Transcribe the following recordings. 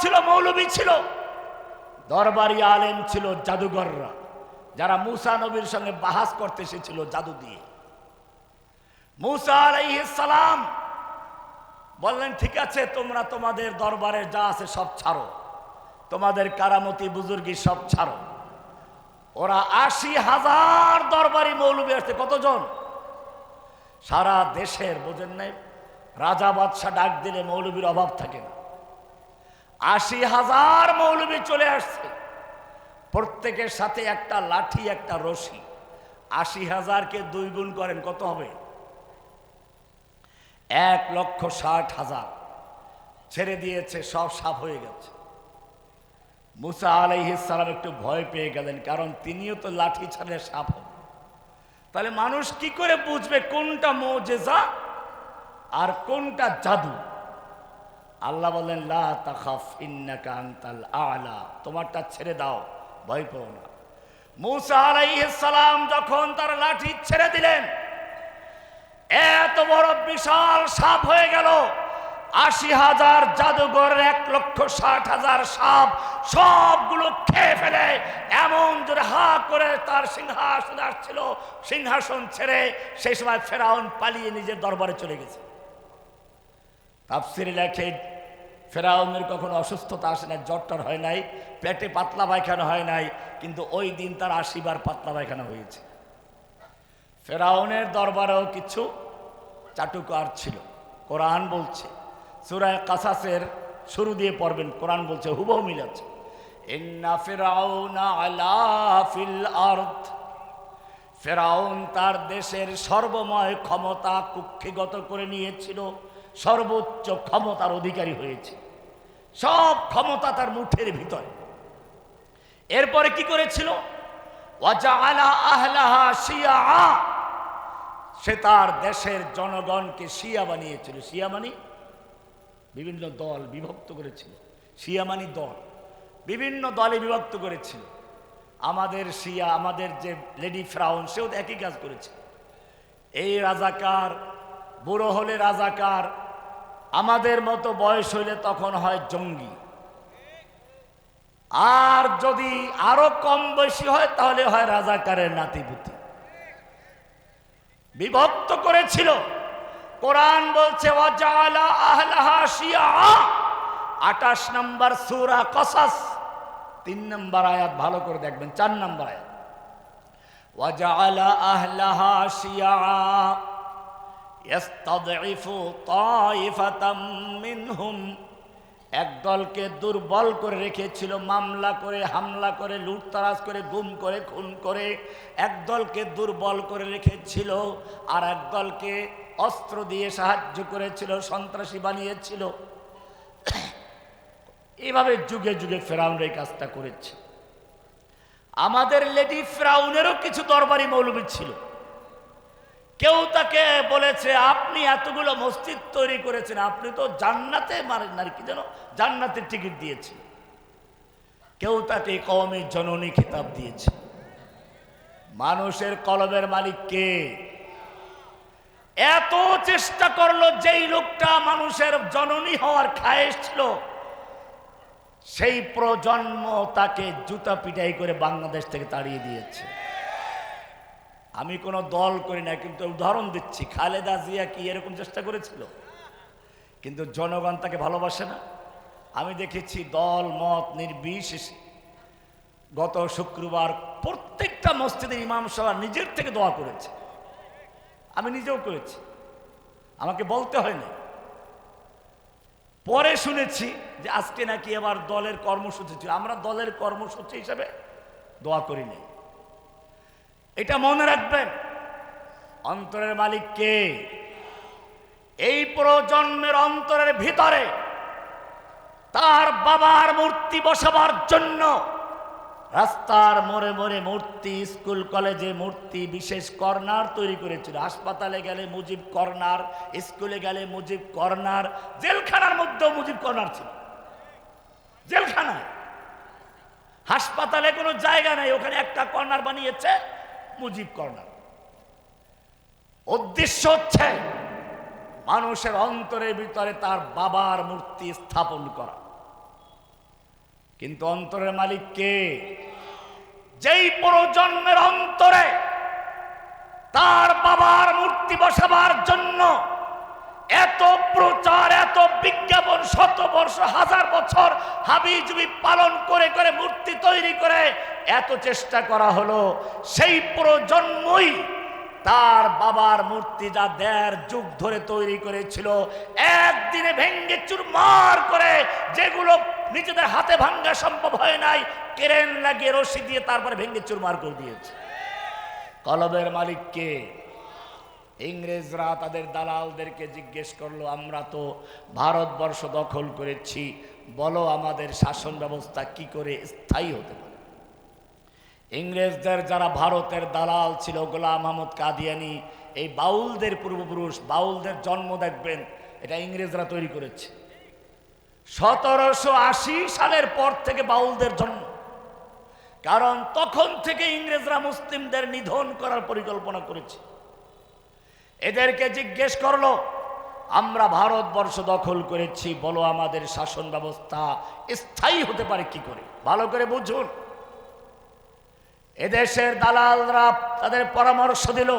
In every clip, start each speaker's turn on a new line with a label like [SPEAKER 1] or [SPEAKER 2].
[SPEAKER 1] ছিল, মৌলবী ছিল। দরবারি আলেম ছিল, জাদুঘররা। যারা মুসা নবীর সঙ্গে বাহাস করতে এসেছিল জাদু দিয়ে। মুসা সালাম বললেন, ঠিক আছে, তোমরা তোমাদের দরবারে যা আছে সব ছাড়ো। তোমাদের কারামতি বুজুর্গি সব ছাড়ো। ওরা আশি হাজার দরবারি মৌলবী আসছে কতজন? সারা দেশের, বোঝেন নাই, রাজা, বাদশাহ ডাক দিলে মৌলবীর অভাব থাকে না। আশি হাজার মৌলবী চলে আসছে। প্রত্যেকের সাথে একটা লাঠি, একটা রশি। আশি হাজারকে দুই গুণ করেন, কত হবে? এক লক্ষ ষাট হাজার। ছেড়ে দিয়েছে, সব সাফ হয়ে গেছে। মুসা আলাইহিসালাম একটু ভয় পেয়ে গেলেন, কারণ তিনিও তো লাঠি ছাড়লে সাপ হবে। তাহলে মানুষ কি করে বুঝবে কোনটা মোজেজা আর কোনটা জাদু? আল্লাহ বললেন, লা তাখাফ, ইন্নাকা আনতাল আলা। তোমারটা ছেড়ে দাও, ভয় পেও না। মুসা সালাম যখন তার লাঠি ছেড়ে দিলেন, এত বড় বিশাল সাপ হয়ে গেল। আশি হাজার জাদুঘর এক লক্ষ ষাট হাজার সাপ সবগুলো খেয়ে ফেলে, এমন জোরে হা করে তার সিংহাসন আসছিল। সিংহাসন ছেড়ে সেই সময় ফেরাউন পালিয়ে নিজের দরবারে চলে গেছে। তাফসির লেখে ফেরাউনের কখনো অসুস্থতা আসে না জ্বরটার হয় নাই, পেটে পাতলা পায়খানা হয় নাই, কিন্তু ওই দিন তার আশিবার পাতলা পায়খানা হয়েছে। ফেরাউনের দরবারেও কিছু চাটুকার ছিল। কোরআন বলছে সুরায় কাসাসের শুরু দিয়ে পড়বেন, কোরআন বলছে, হুবহু মিল আছে। ফেরাউন তার দেশের সর্বময় ক্ষমতা কুক্ষিগত করে নিয়েছিল। সর্বোচ্চ ক্ষমতার অধিকারী হয়েছে। সব ক্ষমতা তার মুঠের ভিতরে। এরপরে কি করেছিল? সে তার দেশের জনগণকে শিয়া বানিয়েছিল। শিয়া মানি? বিভিন্ন দল বিভক্ত করেছিল। শিয়া মানি দল। বিভিন্ন দলে বিভক্ত করেছিল। আমাদের শিয়া, আমাদের যে লেডি ফ্রাউন, সেও একই কাজ করেছে। এই রাজাকার, বুড়ো হলে রাজাকার আমাদের মতো বয়স হইলে তখন হয় জঙ্গি। আর যদি আরও কম বয়সী হয়, তাহলে হয় রাজাকারের নাতিপুতি। বিভক্ত করেছিল। কোরআন বলছে আটাশ নম্বর সুরা কসাস। তিন নম্বর আয়াত, ভালো করে দেখবেন, চার নম্বর আয়াত। ওয়াজালা আহলাহা শিয়া। মিনহুম। একদলকে দুর্বল করে রেখেছিল, মামলা করে, হামলা করে, লুটতারাজ করে, গুম করে, খুন করে। একদলকে দুর্বল করে রেখেছিল, আর একদলকে অস্ত্র দিয়ে সাহায্য করেছিল, সন্ত্রাসী বানিয়েছিল। এভাবে যুগে যুগে ফেরাউন এই কাজটা করেছে। আমাদের লেডি ফ্রাউনেরও কিছু দরবারি মৌলবী ছিল। কেউ তাকে বলেছে, আপনি এতগুলো মসজিদ তৈরি করেছেন, আপনি তো জান্নাতে মারেন না কি যেন জান্নাতের টিকিট দিয়েছে। কেউ তাকে কমের জননী খেতাব দিয়েছে। মানুষের কলমের মালিক কে? এত চেষ্টা করল যেই লোকটা মানুষের জননী হওয়ার খায়েশ ছিল, সেই প্রজন্ম তাকে জুতা পিটাই করে বাংলাদেশ থেকে তাড়িয়ে দিয়েছে। আমি কোনো দল করি না, কিন্তু উদাহরণ দিচ্ছি, খালেদা জিয়া কি এরকম চেষ্টা করেছিল? কিন্তু জনগণ তাকে ভালোবাসে না। আমি দেখেছি দল, মত নির্বিশেষে গত শুক্রবার প্রত্যেকটা মসজিদের ইমাম সভা নিজের থেকে দোয়া করেছে। আমি নিজেও করেছি। আমাকে বলতে হয়নি। পরে শুনেছি যে আজকে নাকি আবার দলের কর্মসূচি ছিল। আমরা দলের কর্মসূচি হিসাবে দোয়া করিনি এটা মনে রাখবেন। অন্তরের মালিক কে? এই প্রজন্মের অন্তরের ভিতরে তার বাবার মূর্তি বসাবার জন্য রাস্তার মোড়ে মোড়ে মূর্তি, স্কুল, কলেজে মূর্তি, বিশেষ কর্নার তৈরি করেছিল। হাসপাতালে গেলে মুজিব কর্নার, স্কুলে গেলে মুজিব কর্নার, জেলখানার মধ্যেও মুজিব কর্নার ছিল। জেলখানায়। হাসপাতালে কোনো জায়গা নাই, ওখানে একটা কর্নার বানিয়েছে মুজিব কর্নার। উদ্দেশ্য হচ্ছে মানুষের অন্তরের ভিতরে তার বাবার মূর্তি স্থাপন করা। কিন্তু অন্তরের মালিক কে? যেই প্রজন্মের অন্তরে তার বাবার মূর্তি বসাবার জন্য এত প্রচার, এত বিজ্ঞাপন শত বর্ষ, হাজার বছর হাবিজুবি পালন করে করে, মূর্তি তৈরি করে এত চেষ্টা করা হলো। সেই প্রজন্মই তার বাবার মূর্তি যা দেড় যুগ ধরে তৈরি করেছিল, একদিনে ভেঙ্গে চুরমার করে যেগুলো নিজেদের হাতে ভাঙ্গা সম্ভব হয় নাই কেরেন লাগিয়ে রশি দিয়ে তারপরে ভেঙ্গে চুরমার করে দিয়েছে। কলবের মালিককে ইংরেজরা তাদের দালালদেরকে জিজ্ঞেস করল, আমরা তো ভারতবর্ষ দখল করেছি, বলো আমাদের শাসন ব্যবস্থা কি করে স্থায়ী হতে পারে? ইংরেজদের যারা ভারতের দালাল ছিল, গোলাম আহমদ কাদিয়ানি, এই বাউলদের পূর্বপুরুষ, বাউলদের জন্ম দেখবেন, এটা ইংরেজরা তৈরি করেছে। সতেরোশো আশি সালের পর থেকে বাউলদের জন্ম। কারণ তখন থেকে ইংরেজরা মুসলিমদের নিধন করার পরিকল্পনা করেছে। এদেরকে জিজ্ঞেস করল, আমরা ভারতবর্ষ দখল করেছি, বলো আমাদের শাসন ব্যবস্থা স্থায়ী হতে পারে কি করে? ভালো করে বুঝুন। এদেশের দালালরা তাদের পরামর্শ দিল,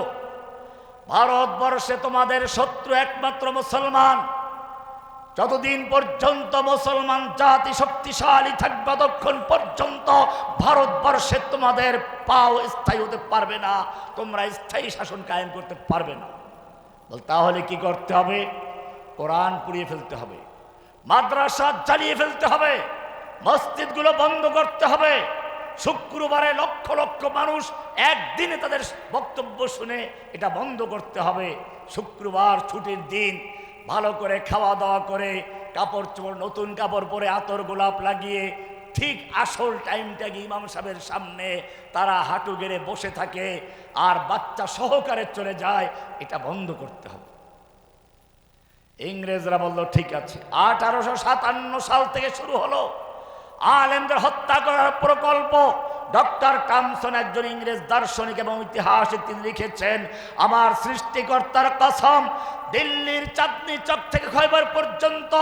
[SPEAKER 1] ভারতবর্ষে তোমাদের শত্রু একমাত্র মুসলমান। যতদিন পর্যন্ত মুসলমান জাতি শক্তিশালী থাকবে, ততক্ষণ পর্যন্ত ভারতবর্ষে তোমাদের পাও স্থায়ী হতে পারবে না, তোমরা স্থায়ী শাসন কায়েম করতে পারবে না। বল, তাহলে কি করতে হবে? কোরআন পুড়িয়ে ফেলতে হবে। মাদ্রাসা জ্বালিয়ে ফেলতে হবে। মসজিদগুলো বন্ধ করতে হবে। শুক্রবারে লক্ষ লক্ষ মানুষ একদিনে তাদের বক্তব্য শুনে এটা বন্ধ করতে হবে। শুক্রবার ছুটির দিন ভালো করে খাওয়া দাওয়া করে, কাপড় চোপড়, নতুন কাপড় পরে আতর গোলাপ লাগিয়ে ঠিক আসল টাইমটা ইমাম সাহেবের সামনে? তারা হাঁটু গেড়ে বসে থাকে আর বাচ্চা সহকারে চলে যায়, এটা বন্ধ করতে হবে। ইংরেজরা বলল, ঠিক আছে, আঠারোশো সাতান্ন সাল থেকে শুরু হলো। আলেমদের হত্যা করার প্রকল্প। ডক্টর কামসন একজন ইংরেজ দার্শনিক এবং ইতিহাসে তিনি লিখেছেন, আমার সৃষ্টিকর্তার কসম দিল্লির চাঁদনি চক থেকে খয়বার পর্যন্ত,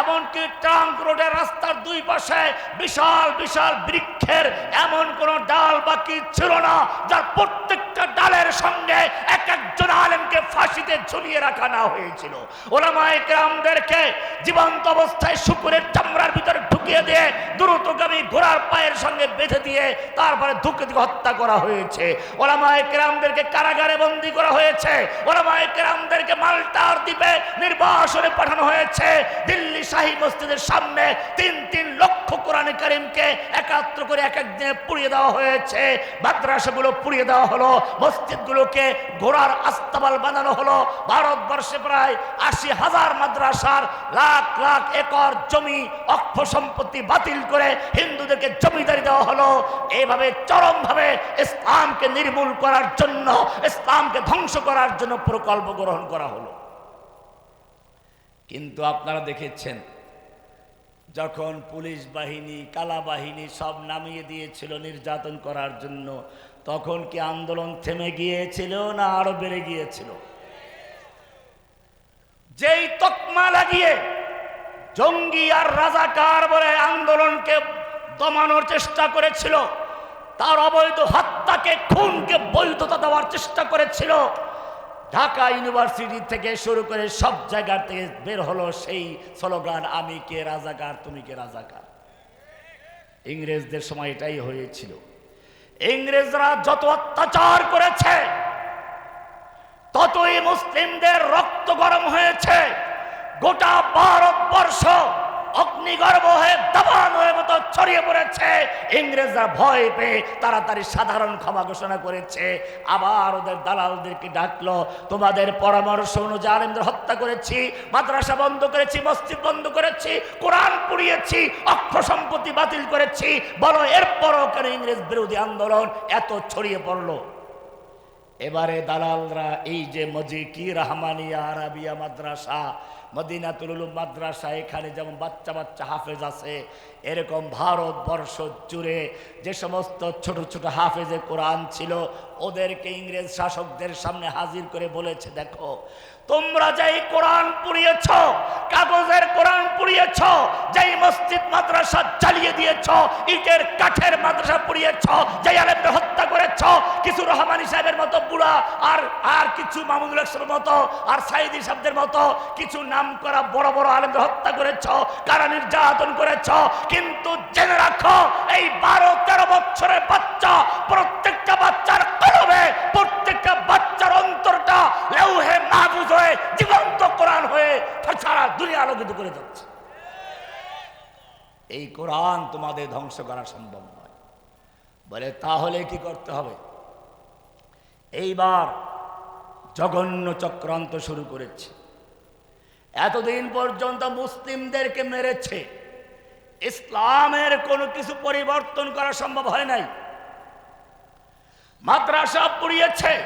[SPEAKER 1] এমনকি ট্রাঙ্ক রোডের রাস্তার দুই পাশে বিশাল বিশাল বৃক্ষের এমন কোন ডাল বাকি ছিল না, যার প্রত্যেকটা ডালের সঙ্গে এক একজন আলেমকে ফাঁসিতে ঝুলিয়ে রাখা না হয়েছিল। ওলামায়ে কেরামদেরকে জীবন্ত অবস্থায় শুকুরের চামড়ার ভিতরে ঢুকিয়ে দিয়ে দ্রুতগামী ঘোড়ার পায়ের সঙ্গে বেঁধে দিয়ে তারপরে ধুকে ধুকে হত্যা করা হয়েছে। ওলামায়ে কেরামদেরকে কারাগারে বন্দি করা হয়েছে। ওলামায়ে কেরামদেরকে মালটার দ্বীপে নির্বাসনে পাঠানো হয়েছে। দিল্লি শাহী মসজিদের সামনে তিন তিন লক্ষ কোরআনে কারিমকে একাত্র করে এক এক দিনে পুড়িয়ে দেওয়া হয়েছে। মাদ্রাসাগুলো পুড়িয়ে দেওয়া হলো, মসজিদগুলোকে ঘোড়ার আস্তাবাল বানানো হলো। ভারতবর্ষে প্রায় আশি হাজার মাদ্রাসার লাখ লাখ একর জমি অক্ষ সম্পত্তি বাতিল করে হিন্দুদেরকে জমিদারি দেওয়া হলো। এইভাবে চরমভাবে ইসলামকে নির্মূল করার জন্য, ইসলামকে ধ্বংস করার জন্য প্রকল্প গ্রহণ করা হলো। কিন্তু আপনারা দেখেছেন, যখন পুলিশ বাহিনী, কালা বাহিনী সব নামিয়ে দিয়েছিল নির্যাতন করার জন্য, তখন কি আন্দোলন থেমে গিয়েছিল না আরও বেড়ে গিয়েছিল? যেই তকমা লাগিয়ে জঙ্গি আর রাজাকার বলে আন্দোলনকে দমানোর চেষ্টা করেছিল, তার অবৈধ হত্যাকে খুনকে বৈধতা দেওয়ার চেষ্টা করেছিল ঢাকা ইউনিভার্সিটি থেকে শুরু করে সব জায়গা থেকে বের হলো সেই স্লোগান, আমি কে রাজাকার, তুমি কে রাজাকার? ইংরেজদের সময় এটাই হয়েছিল। ইংরেজরা যত অত্যাচার করেছে, ততই মুসলিমদের রক্ত গরম হয়েছে। গোটা ভারতবর্ষ অগ্নিগর্ভ হয়ে দাবান হয়ে মতো ছড়িয়ে পড়েছে। ইংরেজরা ভয় পেয়ে তাড়াতাড়ি সাধারণ ক্ষমা ঘোষণা করেছে। আবার ওদের দালালদেরকে ডাকলো, তোমাদের পরামর্শ অনুযায়ী আলেমদের হত্যা করেছি, মাদ্রাসা বন্ধ করেছি, মসজিদ বন্ধ করেছি, কোরআন পুড়িয়েছি অক্ষ সম্পত্তি বাতিল করেছি। বলো, এরপরও কেন ইংরেজ বিরোধী আন্দোলন এত ছড়িয়ে পড়ল? এবারে দালালরা, এই যে মজিকি রহমানিয়া আরাবিয়া মাদ্রাসা মদিনাতুল উলুম মাদ্রাসা, এখানে যেমন বাচ্চা বাচ্চা হাফেজ আছে, এরকম ভারতবর্ষ জুড়ে যে সমস্ত ছোট ছোট হাফেজে কোরআন ছিল, ওদেরকে ইংরেজ শাসকদের সামনে হাজির করে বলেছে, দেখো, তোমরা যেই কোরআন পুড়িয়েছ, কাগজের কোরআন পুড়িয়েছ, যেই মসজিদ মাদ্রাসা চালিয়ে দিয়েছ, ইটের কাঠের মাদ্রাসা পুড়িয়েছ, যেই আলেমকে হত্যা করেছ, কিছু রহমানি সাহেবের মতো কিছু মামুনুল ইসলামের মতো আর সাইদি সাহেবদের মতো কিছু নাম করা বড় বড় আলেমকে হত্যা করেছ, কারা নির্যাতন করেছ, কিন্তু জেনে রাখো, এই বারো তেরো বছরের বাচ্চা, প্রত্যেকটা বাচ্চার কলবে প্রত্যেকটা বাচ্চার অন্তরটা লৌহে মাহফুজ হয়ে জীবন্ত কোরআন হয়ে সারা দুনিয়া আলোকিত করে যাচ্ছে। এই কোরআন তোমাদের ধ্বংস করা সম্ভব নয়। বলে তাহলে কি করতে হবে? এইবার জঘন্য চক্রান্ত শুরু করেছে। এতদিন পর্যন্ত মুসলিমদেরকে মেরেছে। ইসলামের কোনো কিছু পরিবর্তন করা সম্ভব হয় নাই। মাদ্রাসা পুড়িয়েছে।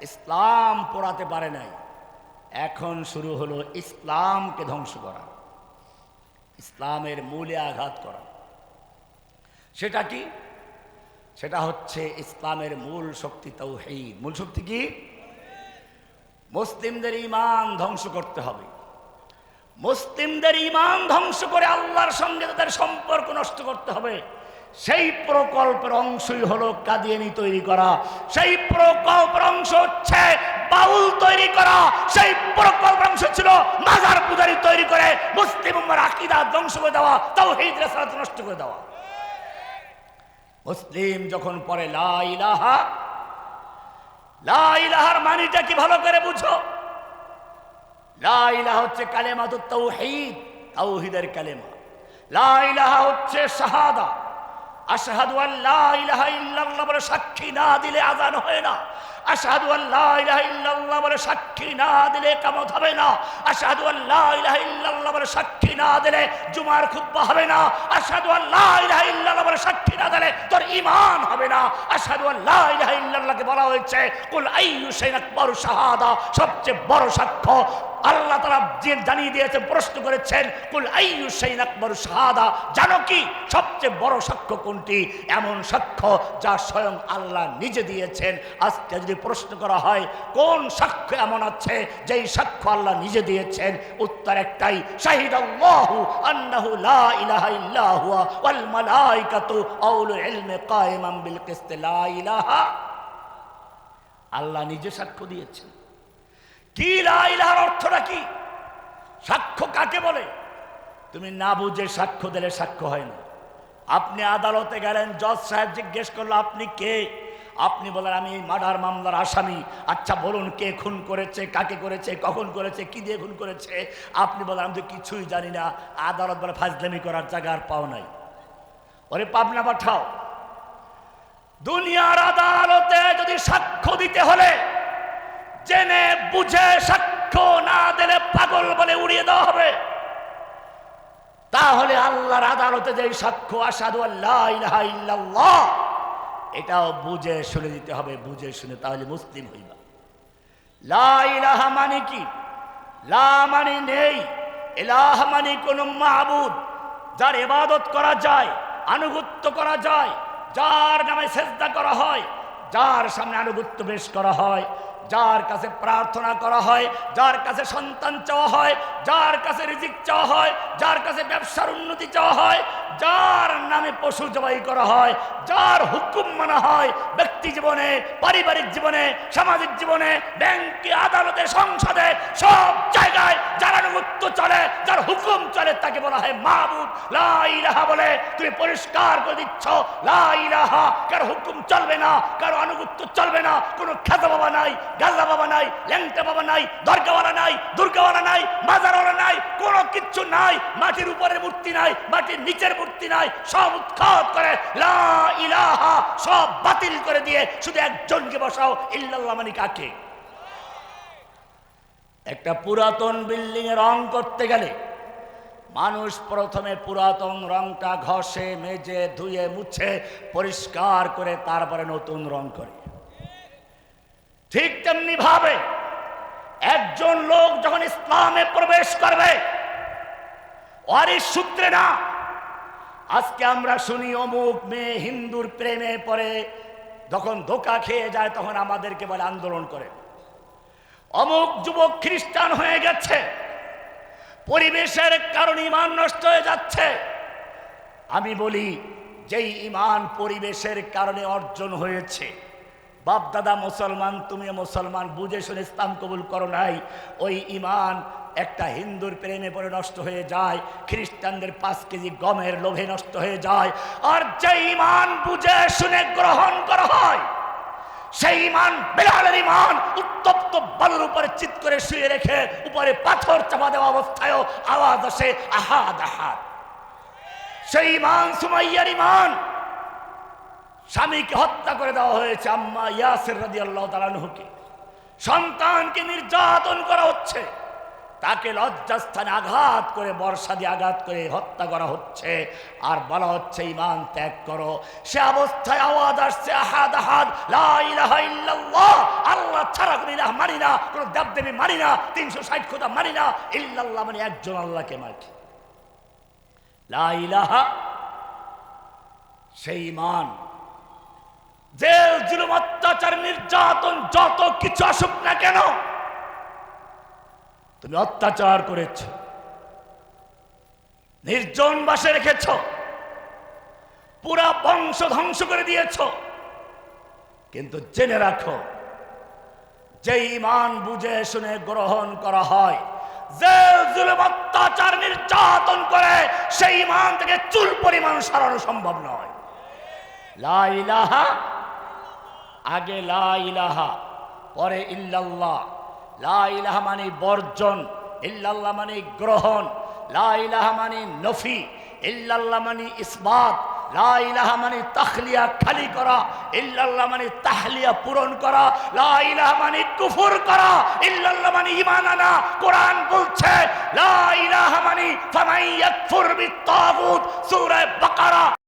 [SPEAKER 1] ইসলাম পড়াতে পারে নাই। এখন শুরু হলো ইসলামকে ধ্বংস করা। ইসলামের মূলে আঘাত করা। সেটা কি? সেটা হচ্ছে ইসলামের মূল শক্তি তৌহিদ। মূল শক্তি কি? মুসলিমদের ইমান ধ্বংস করতে হবে। মুসলিমদের ইমান ধ্বংস করে আল্লাহর সঙ্গে তাদের সম্পর্ক নষ্ট করতে হবে। সেই প্রকল্পের অংশই হলো কাদিয়ানি তৈরি করা। সেই প্রকল্পের অংশ হচ্ছে বাউল তৈরি করা। সেই প্রকল্পের অংশ ছিল মাজার পূজারি তৈরি করে। মুসলিম আকিদা ধ্বংস করে দেওয়া তাও রেসালাত নষ্ট করে দেওয়া। মুসলিম যখন পরে লা ইলাহা লা ইলাহার মানিটা কি ভালো করে বুঝো? লা ইলাহা হচ্ছে কালেমা তো তৌহিদ তাওহিদের কালেমা। লা ইলাহা হচ্ছে শাহাদা। আশহাদু আল্লাহ ইলাহা ইল্লাল্লাহ বলে সাক্ষী না দিলে আজান হয় না। না দিলে না? জুমার হবে না? তোর হবে না? কুল সবচেয়ে বড় সাক্ষ্য। আল্লাহ তারা যে জানিয়ে দিয়েছেন, প্রশ্ন করেছেন, কুল আইয়ু শাইইন আকবারু শাহাদা জানো কি? সবচেয়ে বড় সাক্ষ্য কোনটি? এমন সাক্ষ্য যা স্বয়ং আল্লাহ নিজে দিয়েছেন। আজকে যদি প্রশ্ন করা হয়, কোন সাক্ষ্য এমন আছে যেই সাক্ষ্য আল্লাহ নিজে দিয়েছেন? উত্তর একটাই শাহিদ আল্লাহু আন্নাহু লা ইলাহা ইল্লা হুয়া ওয়াল ইলমি বিল কিসত, লা ইলাহা আল্লাহ নিজে সাক্ষ্য দিয়েছেন। কি লা ইলাহার অর্থটা কি? সাক্ষ্য কাকে বলে? তুমি না বুঝে সাক্ষ্য দিলে সাক্ষ্য হয় না। আপনি আদালতে গেলেন, জজ সাহেব জিজ্ঞেস করল, আপনি কে? আপনি বলেন, আমি এই মার্ডার মামলার আসামি। আচ্ছা বলুন কে খুন করেছে, কাকে করেছে, কখন করেছে, কি দিয়ে খুন করেছে? আপনি বলেন, আমি তো কিছুই জানি না। আদালত বলে ফাজলামি করার জায়গা আর পাও নাই। ওরে পাবনা পাঠাও। দুনিয়ার আদালতে যদি সাক্ষ্য দিতে হলে, জেনে বুঝে সাক্ষ্য না দিলে পাগল বলে উড়িয়ে দেওয়া হবে। তাহলে আল্লাহর আদালতে যে সাক্ষ্য আসাদু আল্লাহ ইল্লাল্লাহ এটাও বুঝে শুনে দিতে হবে, বুঝে শুনে তাহলে মুসলিম হইবা। লা মানে কি? লা মানে নেই এলাহ মানে কোন মাহবুদ যার এবাদত করা যায়, আনুগত্য করা যায়, যার নামে সেজদা করা হয়, যার সামনে আনুগত্য বেশ করা হয় যার কাছে প্রার্থনা করা হয়, যার কাছে সন্তান চাওয়া হয়, যার কাছে রিজিক চাওয়া হয়, যার কাছে ব্যবসার উন্নতি চাওয়া হয়, যার নামে পশু জবাই করা হয়, যার হুকুম মানা হয় ব্যক্তি জীবনে, পারিবারিক জীবনে, সামাজিক জীবনে, ব্যাংকে, আদালতে, সংসদে, সব জায়গায় যার আনুগত্য চলে, যার হুকুম চলে তাকে বলা হয় মাহবুদ লা ইলাহা বলে, তুমি পরিষ্কার করে দিচ্ছ, লা ইলাহা, কারও হুকুম চলবে না, কারও আনুগত্য চলবে না, কোনো খেতা বাবা নাই গাজা বাবা নাই, ল্যাংটা বাবা নাই, দরগাওয়ালা নাই, দুর্গাওয়ালা নাই, মাজারওয়ালা নাই, কোনো কিচ্ছু নাই, মাটির উপরে মূর্তি নাই, মাটির নিচের মূর্তি নাই, সব উৎখাত করে ইলাহা, সব বাতিল করে দিয়ে শুধু একজনকে বসাও, ইল্লাল্লাহ মানে কাকে? একটা পুরাতন বিল্ডিং এ রং করতে গেলে মানুষ প্রথমে পুরাতন রংটা ঘষে, মেজে, ধুয়ে, মুছে, পরিষ্কার করে তারপরে নতুন রং করে। ঠিক তেমনি ভাবে একজন লোক যখন ইসলামে প্রবেশ করবে সূত্রে না, আজকে আমরা শুনি অমুক মেয়ে হিন্দুর প্রেমে পড়ে, যখন ধোকা খেয়ে যায় তখন আমাদেরকে বলে আন্দোলন করে। অমুক যুবক খ্রিস্টান হয়ে গেছে, পরিবেশের কারণে ইমান নষ্ট হয়ে যাচ্ছে। আমি বলি, যেই ইমান পরিবেশের কারণে অর্জন হয়েছে বাপ, দাদা, মুসলমান, তুমি মুসলমান, বুঝে শুনে ইসলাম কবুল করো নাই। ওই ইমান একটা হিন্দুর প্রেমে পড়ে নষ্ট হয়ে যায়, খ্রিস্টানদের পাঁচ কেজি গমের লোভে নষ্ট হয়ে যায়। আর যে ইমান বুঝে শুনে গ্রহণ করা হয়, সেই ইমান বেলালের ইমান উত্তপ্ত বালুর উপরে চিত করে শুয়ে রেখে উপরে পাথর চাপা দেওয়া অবস্থায়ও আওয়াজ আসে, আহাদ আহাদ। সেই ইমান সুমাইয়ার ইমান স্বামীকে হত্যা করে দেওয়া হয়েছে আম্মা ইয়াসির রাজি আল্লাহ তালানহুকে সন্তানকে নির্যাতন করা হচ্ছে। তাকে লজ্জাস্থানে আঘাত করে, বর্ষা দিয়ে আঘাত করে হত্যা করা হচ্ছে। আর বলা হচ্ছে, ইমান ত্যাগ করো। সে অবস্থায় আওয়াজ আসছে, আহাদ আহাদ আল্লাহ ছাড়া কোনো ইলাহ মানি না, কোনো দেবদেবী মানি না, তিনশো ষাট খোদা মানি না। ইল্লাল্লাহ মানে একজন আল্লাহকে মানি লা ইলাহা, সেই ইমান জেল, জুলুম, অত্যাচার, নির্যাতন, যত কিছু আসুক না কেন, তুমি অত্যাচার করেছ। নির্জন বাসে রেখেছ। পুরা বংশ ধ্বংস করে দিয়েছ। কিন্তু জেনে রাখো যে ইমান বুঝে শুনে গ্রহণ করা হয়, জেল, জুলুম, অত্যাচার, নির্যাতন করে, সেই ইমান থেকে চুল পরিমাণ সারানো সম্ভব নয়। লা ইলাহা আগে লা ইলাহা, পরে ইল্লাল্লাহ। লা ইলাহা মানে বর্জন, ইল্লাল্লাহ মানে গ্রহণ। লা ইলাহা মানে নফি, ইল্লাল্লাহ মানে ইসবাত। লা ইলাহা মানে তাখলিয়া খালি করা, ইল্লাল্লাহ মানে তাহলিয়া পূরণ করা। লা ইলাহা মানে কুফর করা, ইল্লাল্লাহ মানে ঈমান আনা। কোরআন বলছে, লা ইলাহা মানে ফামাই ইয়াকফুর বিত তাগুত, সূরা বাকারা।